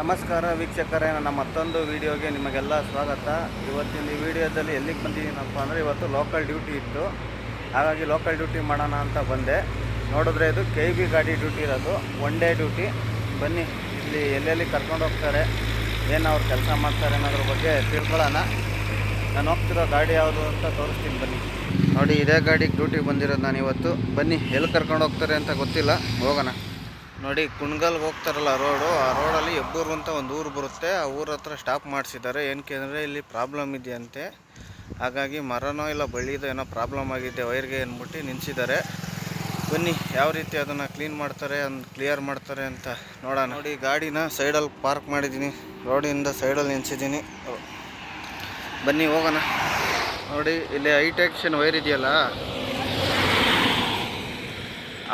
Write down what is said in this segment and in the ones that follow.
ನಮಸ್ಕಾರ ವೀಕ್ಷಕರೇ, ನನ್ನ ಮತ್ತೊಂದು ವಿಡಿಯೋಗೆ ನಿಮಗೆಲ್ಲ ಸ್ವಾಗತ. ಇವತ್ತಿನ ಈ ವಿಡಿಯೋದಲ್ಲಿ ಎಲ್ಲಿಗೆ ಬಂದಿದ್ದೀನಪ್ಪ ಅಂದರೆ ಇವತ್ತು ಲೋಕಲ್ ಡ್ಯೂಟಿ ಇತ್ತು. ಹಾಗಾಗಿ ಲೋಕಲ್ ಡ್ಯೂಟಿ ಮಾಡೋಣ ಅಂತ ಬಂದೆ. ನೋಡಿದ್ರೆ ಇದು ಕೆ ಬಿ ಗಾಡಿ ಡ್ಯೂಟಿ ಇರೋದು. ಒನ್ ಡೇ ಡ್ಯೂಟಿ ಬನ್ನಿ, ಇಲ್ಲಿ ಎಲ್ಲೆಲ್ಲಿ ಕರ್ಕೊಂಡು ಹೋಗ್ತಾರೆ, ಏನು ಅವ್ರು ಕೆಲಸ ಮಾಡ್ತಾರೆ ಅನ್ನೋದ್ರ ಬಗ್ಗೆ ತಿಳ್ಕೊಳ್ಳೋಣ. ನಾನು ಹೋಗ್ತಿರೋ ಗಾಡಿ ಯಾವುದು ಅಂತ ತೋರಿಸ್ತೀನಿ ಬನ್ನಿ. ನೋಡಿ, ಇದೇ ಗಾಡಿಗೆ ಡ್ಯೂಟಿ ಬಂದಿರೋದು ನಾನು ಇವತ್ತು ಬನ್ನಿ, ಎಲ್ಲಿ ಕರ್ಕೊಂಡು ಹೋಗ್ತಾರೆ ಅಂತ ಗೊತ್ತಿಲ್ಲ. ಹೋಗೋಣ. ನೋಡಿ ಕುಣ್ಗಲ್ಗೆ ಹೋಗ್ತಾರಲ್ಲ ರೋಡು ಆ ರೋಡಲ್ಲಿ ಹೆಬ್ಬೂರು ಅಂತ ಒಂದು ಊರು ಬರುತ್ತೆ. ಆ ಊರ ಹತ್ರ ಸ್ಟಾಪ್ ಮಾಡಿಸಿದ್ದಾರೆ. ಏನಕ್ಕೆ ಅಂದರೆ ಇಲ್ಲಿ ಪ್ರಾಬ್ಲಮ್ ಇದೆಯಂತೆ. ಹಾಗಾಗಿ ಮರನೋ ಇಲ್ಲ ಬಳ್ಳಿದೋ ಏನೋ ಪ್ರಾಬ್ಲಮ್ ಆಗಿದೆ ವೈರ್ಗೆ ಅಂದ್ಬಿಟ್ಟು ನಿಂತಿದ್ದಾರೆ ಬನ್ನಿ, ಯಾವ ರೀತಿ ಅದನ್ನು ಕ್ಲೀನ್ ಮಾಡ್ತಾರೆ ಅಂದ್ ಕ್ಲಿಯರ್ ಮಾಡ್ತಾರೆ ಅಂತ ನೋಡೋಣ. ನೋಡಿ, ಗಾಡಿನ ಸೈಡಲ್ಲಿ ಪಾರ್ಕ್ ಮಾಡಿದ್ದೀನಿ. ರೋಡಿಂದ ಸೈಡಲ್ಲಿ ನಿಂತಿದ್ದೀನಿ ಬನ್ನಿ, ಹೋಗೋಣ. ನೋಡಿ, ಇಲ್ಲಿ ಹೈಟೆಕ್ಷನ್ ವೈರ್ ಇದೆಯಲ್ಲ.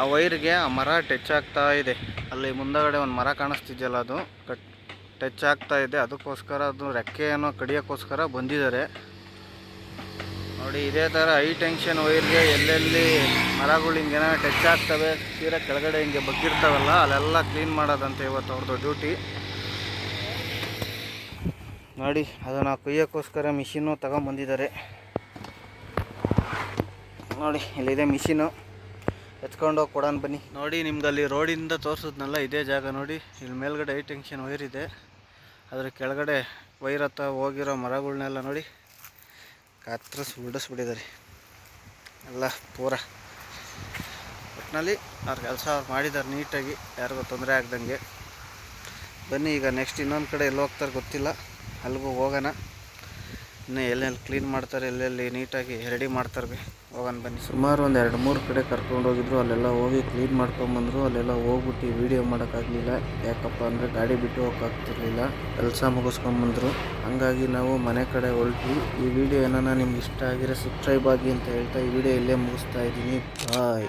ಆ ವೈರ್ಗೆ ಆ ಮರ ಟಚ್ ಆಗ್ತಾ ಇದೆ. ಅಲ್ಲಿ ಮುಂದಗಡೆ ಒಂದು ಮರ ಕಾಣಿಸ್ತಿದೆಯಲ್ಲ ಅದು? ಟಚ್ ಆಗ್ತಾ ಇದೆ. ಅದಕ್ಕೋಸ್ಕರ ಅದು ರೆಕ್ಕೆಯನ್ನು ಕಡಿಯೋಕ್ಕೋಸ್ಕರ ಬಂದಿದ್ದಾರೆ. ನೋಡಿ, ಇದೇ ಥರ ಹೈ ಟೆನ್ಷನ್ ವೈರ್ಗೆ ಎಲ್ಲೆಲ್ಲಿ ಮರಗಳು ಹಿಂಗೇನ ಟಚ್ ಆಗ್ತವೆ, ತೀರಾ ಕೆಳಗಡೆ ಹಿಂಗೆ ಬಗ್ಗಿರ್ತಾವಲ್ಲ, ಅಲ್ಲೆಲ್ಲ ಕ್ಲೀನ್ ಮಾಡೋದಂತೆ ಇವತ್ತು ಅವ್ರದ್ದು ಡ್ಯೂಟಿ ನೋಡಿ, ಅದನ್ನು ಕುಯ್ಯೋಕ್ಕೋಸ್ಕರ ಮಿಷಿನ್ನು ತಗೊಂಬಂದಿದ್ದಾರೆ. ನೋಡಿ, ಇಲ್ಲಿದೆ ಮಿಷಿನು ಎತ್ಕೊಂಡು ಹೋಗಿ ಕೊಡೋಣ ಬನ್ನಿ. ನೋಡಿ ನಿಮ್ಗೆ ಅಲ್ಲಿ ರೋಡಿಂದ ತೋರಿಸಿದ್ನಲ್ಲ ಇದೇ ಜಾಗ ನೋಡಿ. ಇಲ್ಲಿ ಮೇಲ್ಗಡೆ ಐ ಟೆನ್ಷನ್ ವೈರ್ ಇದೆ. ಅದ್ರ ಕೆಳಗಡೆ ವೈರ್ ಹತ್ತ ಹೋಗಿರೋ ಮರಗಳನ್ನೆಲ್ಲ ನೋಡಿ. ಕತ್ತರಿಸಿ ಉಡಿಸ್ಬಿಟ್ಟಿದ್ದಾರೆ ಎಲ್ಲ ಪೂರ. ಒಟ್ಟಿನಲ್ಲಿ ಅವ್ರ ಕೆಲಸ ಅವ್ರು ಮಾಡಿದ್ದಾರೆ ನೀಟಾಗಿ. ಯಾರಿಗೂ ತೊಂದರೆ ಆಗ್ದಂಗೆ. ಬನ್ನಿ, ಈಗ ನೆಕ್ಸ್ಟ್ ಇನ್ನೊಂದು ಕಡೆ ಎಲ್ಲಿ ಹೋಗ್ತಾರೆ ಗೊತ್ತಿಲ್ಲ. ಅಲ್ಲಿಗೂ ಹೋಗೋಣ. ಇನ್ನು ಎಲ್ಲೆಲ್ಲಿ ಕ್ಲೀನ್ ಮಾಡ್ತಾರೆ, ಎಲ್ಲೆಲ್ಲಿ ನೀಟಾಗಿ ರೆಡಿ ಮಾಡ್ತಾರೆ ಹೋಗೋಣ ಬನ್ನಿ. ಸುಮಾರು ಒಂದು ಎರಡು ಮೂರು ಕಡೆ ಕರ್ಕೊಂಡು ಹೋಗಿದ್ರು, ಅಲ್ಲೆಲ್ಲ ಹೋಗಿ ಕ್ಲೀನ್ ಮಾಡ್ಕೊಂಬಂದ್ರು, ಅಲ್ಲೆಲ್ಲ ಹೋಗ್ಬಿಟ್ಟು ವೀಡಿಯೋ ಮಾಡೋಕ್ಕಾಗಲಿಲ್ಲ ಯಾಕಪ್ಪ ಅಂದರೆ ಗಾಡಿ ಬಿಟ್ಟು ಹೋಗೋಕ್ಕಾಗ್ತಿರ್ಲಿಲ್ಲ ಕೆಲಸ ಮುಗಿಸ್ಕೊಂಬಂದ್ರು. ಹಂಗಾಗಿ ನಾವು ಮನೆ ಕಡೆ ಹೊರಟ್ವಿ. ಈ ವಿಡಿಯೋ ಏನಾನ ನಿಮ್ಗೆ ಇಷ್ಟ ಆಗಿರೋ ಸಬ್ಸ್ಕ್ರೈಬ್ ಆಗಿ ಅಂತ ಹೇಳ್ತಾ ಈ ವಿಡಿಯೋ ಇಲ್ಲೇ ಮುಗಿಸ್ತಾ ಇದ್ದೀನಿ. ಬಾಯ್